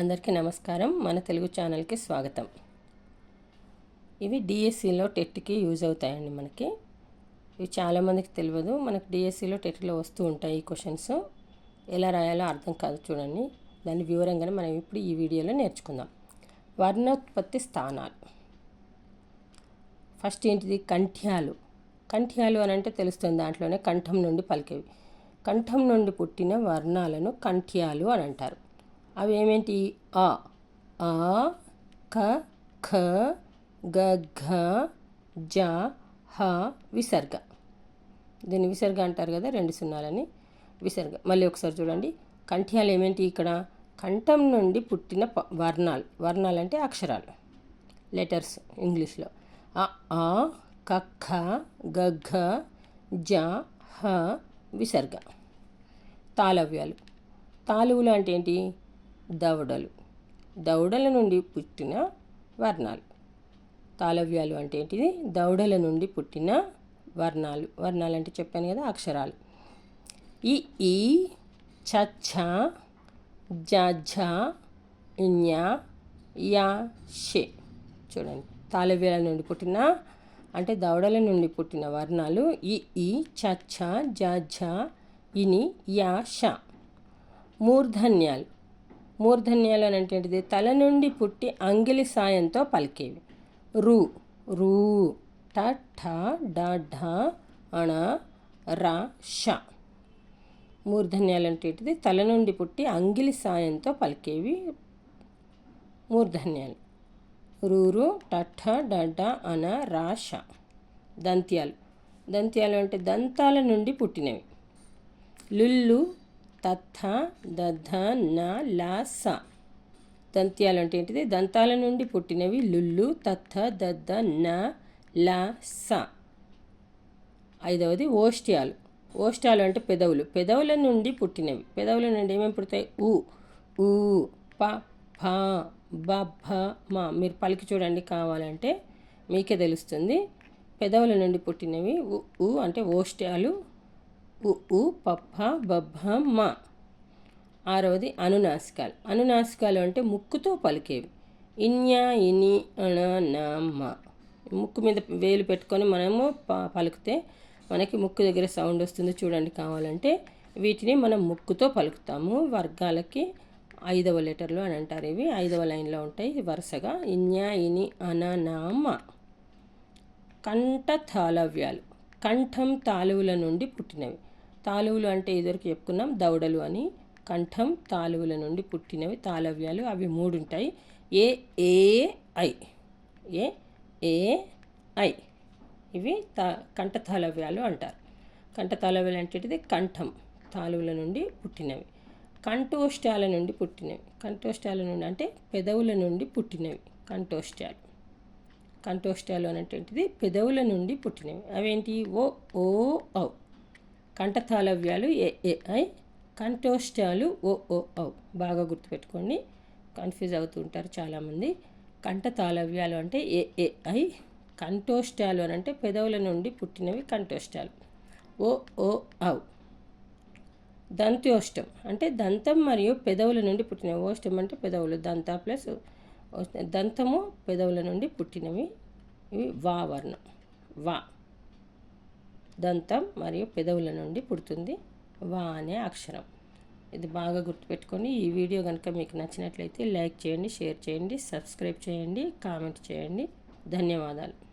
అందరికీ నమస్కారం. మన తెలుగు ఛానల్కి స్వాగతం. ఇవి డిఎస్సిలో టెట్కి యూజ్ అవుతాయండి మనకి. ఇవి చాలామందికి తెలియదు. మనకు డిఎస్సిలో టెట్లో వస్తూ ఉంటాయి ఈ క్వశ్చన్స్. ఎలా రాయాలో అర్థం కాదు చూడండి. దాని వివరంగానే మనం ఇప్పుడు ఈ వీడియోలో నేర్చుకుందాం. వర్ణోత్పత్తి స్థానాలు. ఫస్ట్ ఏంటిది? కంఠ్యాలు. కంఠ్యాలు అని అంటే తెలుస్తుంది దాంట్లోనే కంఠం నుండి పలికేవి. కంఠం నుండి పుట్టిన వర్ణాలను కంఠ్యాలు అని అంటారు. అవి ఏమేంటి ఆ ఆ క ఖ గ ఘ జ హ విసర్గ. దీన్ని విసర్గ అంటారు కదా రెండు సున్నాలని. విసర్గ. మళ్ళీ ఒకసారి చూడండి. కంఠ్యాలు ఏమేంటి ఇక్కడ? కంఠం నుండి పుట్టిన ప వర్ణాలు. వర్ణాలు అంటే అక్షరాలు. లెటర్స్ ఇంగ్లీష్లో. ఆ క ఖ గ ఘ జ హ విసర్గ. తాళవ్యాలు. తాలువులు అంటే ఏంటి? దవడలు. దవడల నుండి పుట్టిన వర్ణాలు. తాళవ్యాలు అంటే ఏంటిది? దవడల నుండి పుట్టిన వర్ణాలు. వర్ణాలు అంటే చెప్పాను కదా అక్షరాలు. ఈ ఈ చ జ ఇన్య యా షే చూడండి. తాళవ్యాల నుండి పుట్టిన అంటే దవడల నుండి పుట్టిన వర్ణాలు ఈ ఈ చ జ ఇని యా ష మూర్ధన్యాలు. మూర్ధన్యాలు అనేటువంటిది అంటే తల నుండి పుట్టి అంగిలి సాయంతో పలికేవి. రు రూ ట ఠ డ ఢ అణ ర ష. మూర్ధన్యాలు అనేటువంటిది తల నుండి పుట్టి అంగిలి సాయంతో పలికేవి మూర్ధన్యాలు. రూరు టఠ డడ్డ అన రాష దంత్యాలు. దంత్యాలు అంటే దంతాల నుండి పుట్టినవి. లుల్లు తథ దధ న లా స. దంత్యాలు అంటే ఏంటిది? దంతాల నుండి పుట్టినవి లుల్లు తథ దద్ద న ల స. ఐదవది ఓష్ట్యాలు. ఓష్ట్యాలు అంటే పెదవులు. పెదవుల నుండి పుట్టినవి. పెదవుల నుండి ఏమేమి పుడతాయి? ఉ ఊ ప భ బ భ మా. మీరు పలికి చూడండి కావాలంటే మీకే తెలుస్తుంది. పెదవుల నుండి పుట్టినవి ఊ అంటే ఓష్ట్యాలు ఉ ఉ పప్ప బబ్బ మ. ఆరవది అనునాసికాలు. అనునాసికాలు అంటే ముక్కుతో పలికేవి. ఇన్యా ఇని అణ ముక్కు మీద వేలు పెట్టుకొని మనము పలికితే మనకి ముక్కు దగ్గర సౌండ్ వస్తుంది చూడండి కావాలంటే. వీటిని మనం ముక్కుతో పలుకుతాము. వర్గాలకి ఐదవ లెటర్లు అని అంటారు ఇవి. ఐదవ లైన్లో ఉంటాయి. వరుసగా ఇన్యా ఇని అన కంఠ తాళవ్యాలు. కంఠం తాళువుల నుండి పుట్టినవి. తాలువులు అంటే ఇదివరకు చెప్పుకున్నాం దవడలు అని. కంఠం తాలువుల నుండి పుట్టినవి తాళవ్యాలు అవి మూడు ఉంటాయి ఏ A I. A A I. ఇవి తా కంఠ తాళవ్యాలు అంటారు. కంఠ తాళవ్యాలు అంటే కంఠం తాలువుల నుండి పుట్టినవి. కంఠోష్టాల నుండి పుట్టినవి. కంఠోష్టాల నుండి అంటే పెదవుల నుండి పుట్టినవి. కంఠోష్టాలు. కంఠోష్టాలు అనేటువంటిది పెదవుల నుండి పుట్టినవి. అవేంటి? ఓ ఓ ఔ. కంఠతాళవ్యాలు ఏ ఏ ఐ కంఠోష్టాలు ఓ ఓ ఔ. బాగా గుర్తుపెట్టుకోండి. కన్ఫ్యూజ్ అవుతుంటారు చాలామంది. కంఠతాళవ్యాలు అంటే ఏ ఏ ఐ కంఠోష్టాలు అని అంటే పెదవుల నుండి పుట్టినవి కంఠోష్టాలు. ఓ ఓ ఔ. దంత్యోష్టం అంటే దంతం మరియు పెదవుల నుండి పుట్టినవి. ఓష్టం అంటే పెదవులు. దంత ప్లస్ దంతము పెదవుల నుండి పుట్టినవి. ఇవి వా వర్ణం. వా. దంతం మరియు పెదవుల నుండి పుడుతుంది. వా అనే అక్షరం. ఇది బాగా గుర్తుపెట్టుకొని ఈ వీడియో కనుక మీకు నచ్చినట్లయితే లైక్ చేయండి షేర్ చేయండి సబ్స్క్రైబ్ చేయండి కామెంట్ చేయండి. ధన్యవాదాలు.